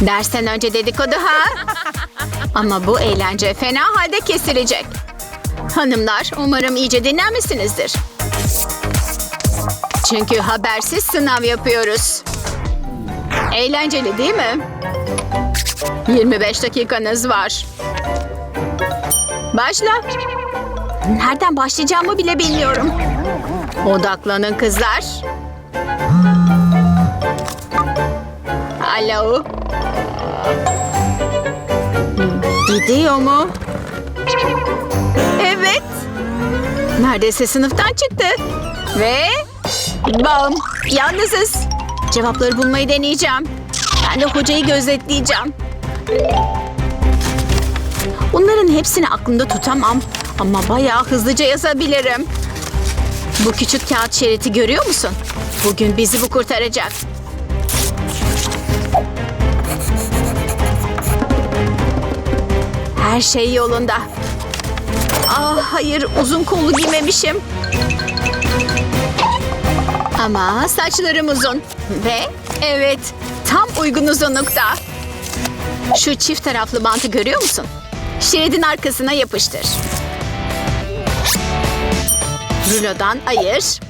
Dersten önce dedikodu ha? Ama bu eğlence fena halde kesilecek. Hanımlar umarım iyice dinlenmişsinizdir. Çünkü habersiz sınav yapıyoruz. Eğlenceli değil mi? 25 dakikanız var. Başla. Nereden başlayacağımı bile bilmiyorum. Odaklanın kızlar. Alo. Gidiyor mu? Evet. Neredeyse sınıftan çıktı. Ve bam yalnızız. Cevapları bulmayı deneyeceğim. Ben de hocayı gözetleyeceğim. Bunların hepsini aklımda tutamam. Ama bayağı hızlıca yazabilirim. Bu küçük kağıt şeridi görüyor musun? Bugün bizi bu kurtaracak. Her şey yolunda. Ah hayır uzun kollu giymemişim. Ama saçlarım uzun. Ve evet tam uygun uzunlukta. Şu çift taraflı bantı görüyor musun? Şeridin arkasına yapıştır. Rulodan ayır.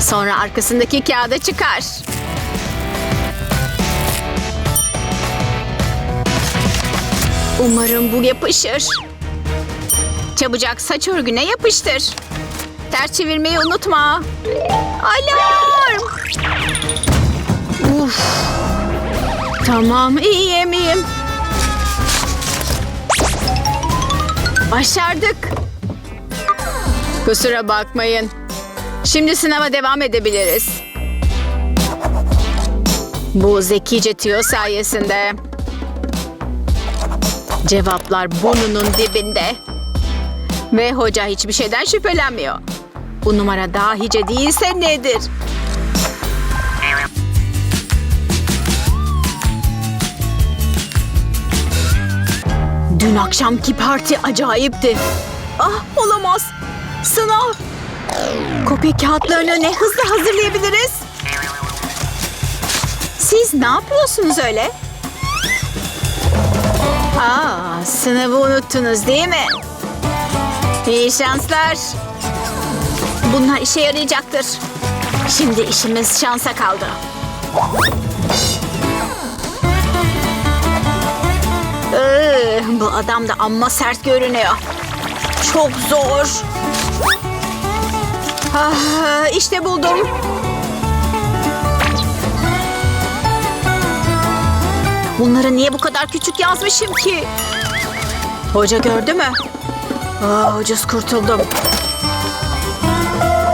Sonra arkasındaki kağıda çıkar. Umarım bu yapışır. Çabucak saç örgüne yapıştır. Ters çevirmeyi unutma. Alarm! Uf. Tamam, iyiyim, iyiyim. Başardık. Kusura bakmayın. Şimdi sınava devam edebiliriz. Bu zekice tüyo sayesinde. Cevaplar burnunun dibinde. Ve hoca hiçbir şeyden şüphelenmiyor. Bu numara dahice değilse nedir? Dün akşamki parti acayipti. Ah olamaz. Sınav. Kopya kağıtlarını ne hızlı hazırlayabiliriz? Siz ne yapıyorsunuz öyle? Aa, sınavı unuttunuz değil mi? İyi şanslar. Bunlar işe yarayacaktır. Şimdi işimiz şansa kaldı. Ee, bu adam da amma sert görünüyor. Çok zor. Ah, işte buldum. Bunları niye bu kadar küçük yazmışım ki? Hoca gördü mü? Aa, ucuz kurtuldum.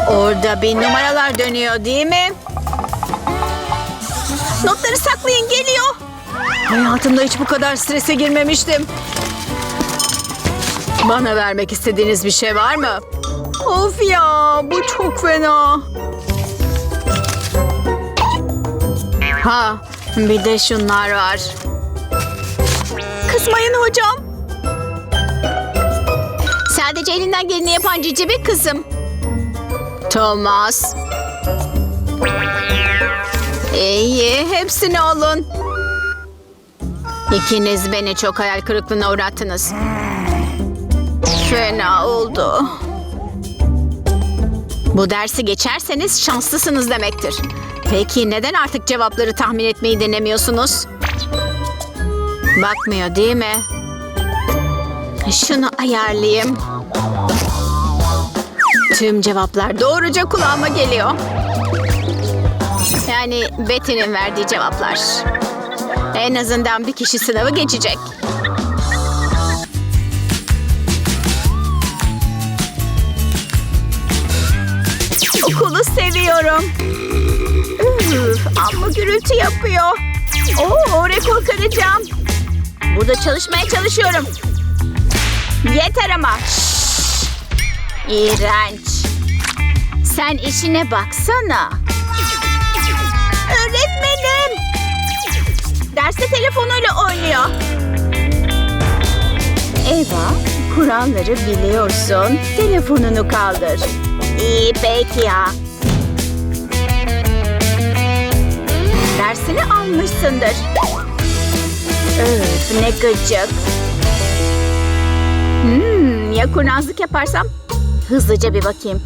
Orada bir numaralar dönüyor değil mi? Notları saklayın geliyor. Hayatımda hiç bu kadar strese girmemiştim. Bana vermek istediğiniz bir şey var mı? Of ya bu çok fena. Ha bir de şunlar var. Kızmayın hocam. Sadece elinden geleni yapan cici bir kızım. Thomas. İyi, hepsini alın. İkiniz beni çok hayal kırıklığına uğrattınız. Fena oldu. Bu dersi geçerseniz şanslısınız demektir. Peki neden artık cevapları tahmin etmeyi denemiyorsunuz? Bakmıyor değil mi? Şunu ayarlayayım. Tüm cevaplar doğruca kulağıma geliyor. Yani Betty'nin verdiği cevaplar. En azından bir kişi sınavı geçecek. Okulu seviyorum. Üf, amma gürültü yapıyor. Oo, rekor kıracağım. Burada çalışmaya çalışıyorum. Yeter ama. Şşş. İğrenç. Sen işine baksana. Öğretmenim. Derste telefonuyla oynuyor. Eva, kuralları biliyorsun. Telefonunu kaldır. İyi peki ya. Dersini almışsındır. Öf ne gıcık. Hmm, ya kurnazlık yaparsam? Hızlıca bir bakayım.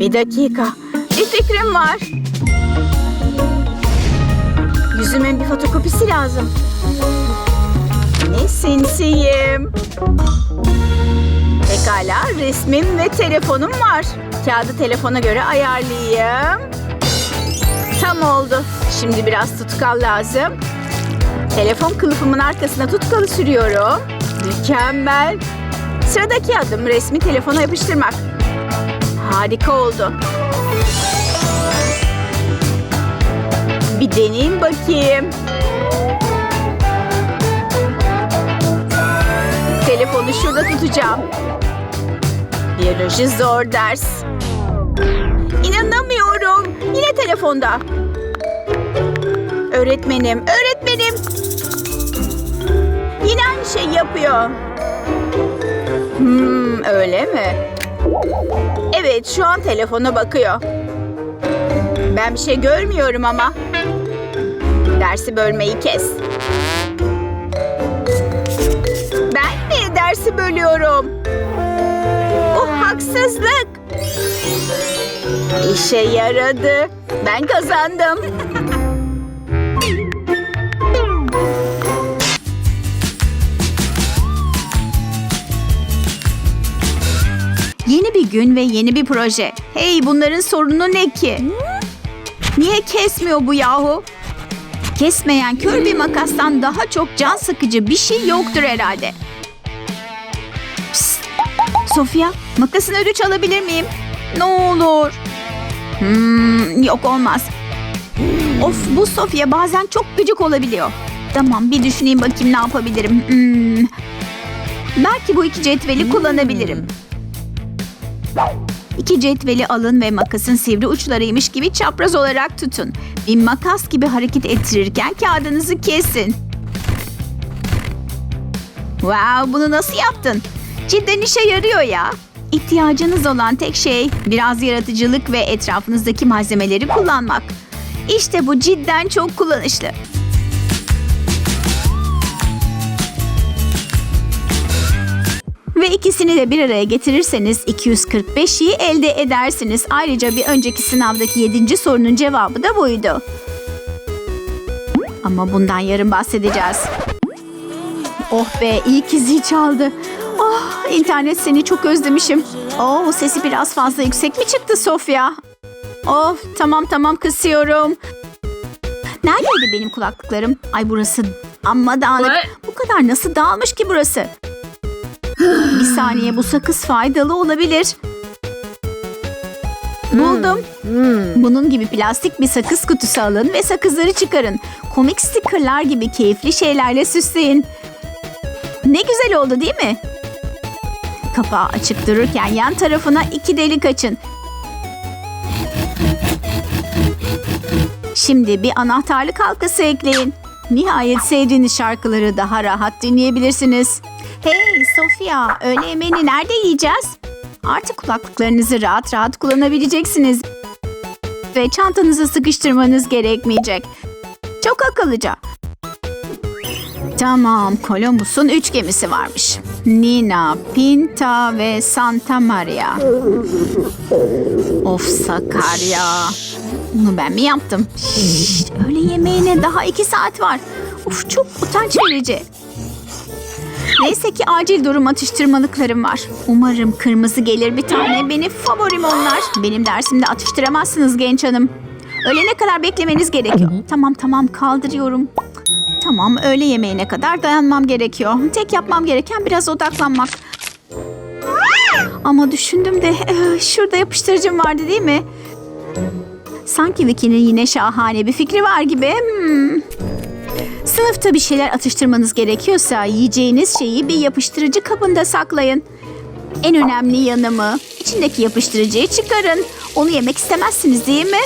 Bir dakika. Bir fikrim var. Yüzümün bir fotokopisi lazım. Ne sinsiyim. Pekala resmim ve telefonum var. Kağıdı telefona göre ayarlayayım. Tam oldu. Şimdi biraz tutkal lazım. Telefon kılıfımın arkasına tutkalı sürüyorum. Mükemmel. Sıradaki adım resmi telefona yapıştırmak. Harika oldu. Bir deneyeyim bakayım. Telefonu şurada tutacağım. Biyoloji zor ders. İnanamıyorum. Yine telefonda. Öğretmenim, öğretmenim. Yine aynı şey yapıyor. Hmm, öyle mi? Evet, şu an telefona bakıyor. Ben bir şey görmüyorum ama. Dersi bölmeyi kes. Ben mi dersi bölüyorum? Bu haksızlık. İşe yaradı. Ben kazandım. Yeni bir gün ve yeni bir proje. Hey bunların sorunu ne ki? Niye kesmiyor bu yahu? Kesmeyen kör bir makastan daha çok can sıkıcı bir şey yoktur herhalde. Psst. Sofia, makasın ödünç alabilir miyim? Ne olur. Hmm, yok olmaz. Of bu Sofia bazen çok gıcık olabiliyor. Tamam bir düşüneyim bakayım ne yapabilirim. Hmm. Belki bu iki cetveli kullanabilirim. İki cetveli alın ve makasın sivri uçlarıymış gibi çapraz olarak tutun. Bir makas gibi hareket ettirirken kağıdınızı kesin. Wow, bunu nasıl yaptın? Cidden işe yarıyor ya. İhtiyacınız olan tek şey biraz yaratıcılık ve etrafınızdaki malzemeleri kullanmak. İşte bu cidden çok kullanışlı. Ve ikisini de bir araya getirirseniz 245'i elde edersiniz. Ayrıca bir önceki sınavdaki 7. sorunun cevabı da buydu. Ama bundan yarın bahsedeceğiz. Oh be iyi ki zil çaldı. Oh internet seni çok özlemişim. Oh sesi biraz fazla yüksek mi çıktı Sofya? Of tamam tamam kısıyorum. Neredeydi benim kulaklıklarım? Ay burası amma dağınık. Bu kadar nasıl dağılmış ki burası? Bir saniye bu sakız faydalı olabilir. Buldum. Bunun gibi plastik bir sakız kutusu alın ve sakızları çıkarın. Komik stickerlar gibi keyifli şeylerle süsleyin. Ne güzel oldu değil mi? Kapağı açık dururken yan tarafına iki delik açın. Şimdi bir anahtarlık halkası ekleyin. Nihayet sevdiğiniz şarkıları daha rahat dinleyebilirsiniz. Hey Sofia, öğle yemeğini nerede yiyeceğiz? Artık kulaklıklarınızı rahat rahat kullanabileceksiniz. Ve çantanızı sıkıştırmanız gerekmeyecek. Çok akıllıca. Tamam, Columbus'un üç gemisi varmış. Nina, Pinta ve Santa Maria. Of Sakarya. Bunu ben mi yaptım? Şşş, öğle yemeğine daha iki saat var. Of çok utanç verici. Neyse ki acil durum atıştırmalıklarım var. Umarım kırmızı gelir bir tane. Benim favorim onlar. Benim dersimde atıştıramazsınız genç hanım. Öğlene kadar beklemeniz gerekiyor. Tamam tamam kaldırıyorum. Tamam öğle yemeğine kadar dayanmam gerekiyor. Tek yapmam gereken biraz odaklanmak. Ama düşündüm de eh, şurada yapıştırıcım vardı değil mi? Sanki Vicky'nin yine şahane bir fikri var gibi. Hmm. Sınıfta bir şeyler atıştırmanız gerekiyorsa yiyeceğiniz şeyi bir yapıştırıcı kabında saklayın. En önemli yanı mı? İçindeki yapıştırıcıyı çıkarın. Onu yemek istemezsiniz değil mi?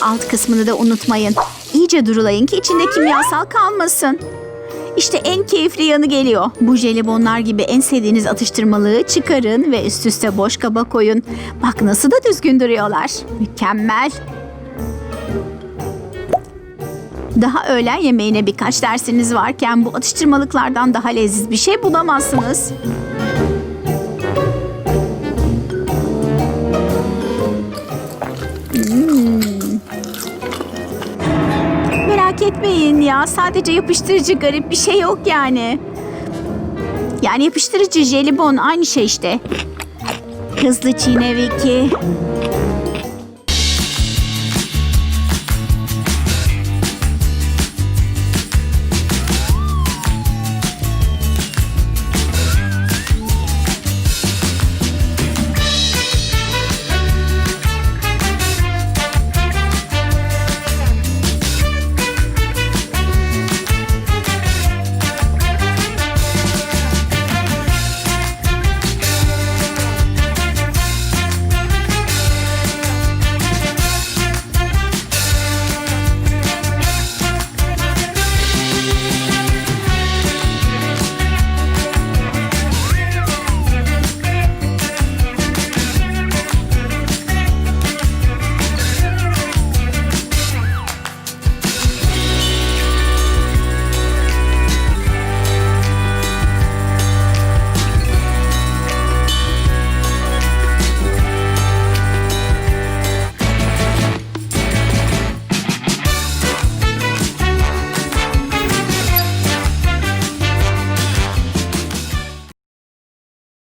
Alt kısmını da unutmayın. İyice durulayın ki içinde kimyasal kalmasın. İşte en keyifli yanı geliyor. Bu jelibonlar gibi en sevdiğiniz atıştırmalığı çıkarın ve üst üste boş kaba koyun. Bak nasıl da düzgün duruyorlar. Mükemmel. Daha öğlen yemeğine birkaç dersiniz varken bu atıştırmalıklardan daha leziz bir şey bulamazsınız. Hmm. Etmeyin ya sadece yapıştırıcı garip bir şey yok yani. Yani yapıştırıcı jelibon aynı şey işte. Hızlı çiğne Vicky.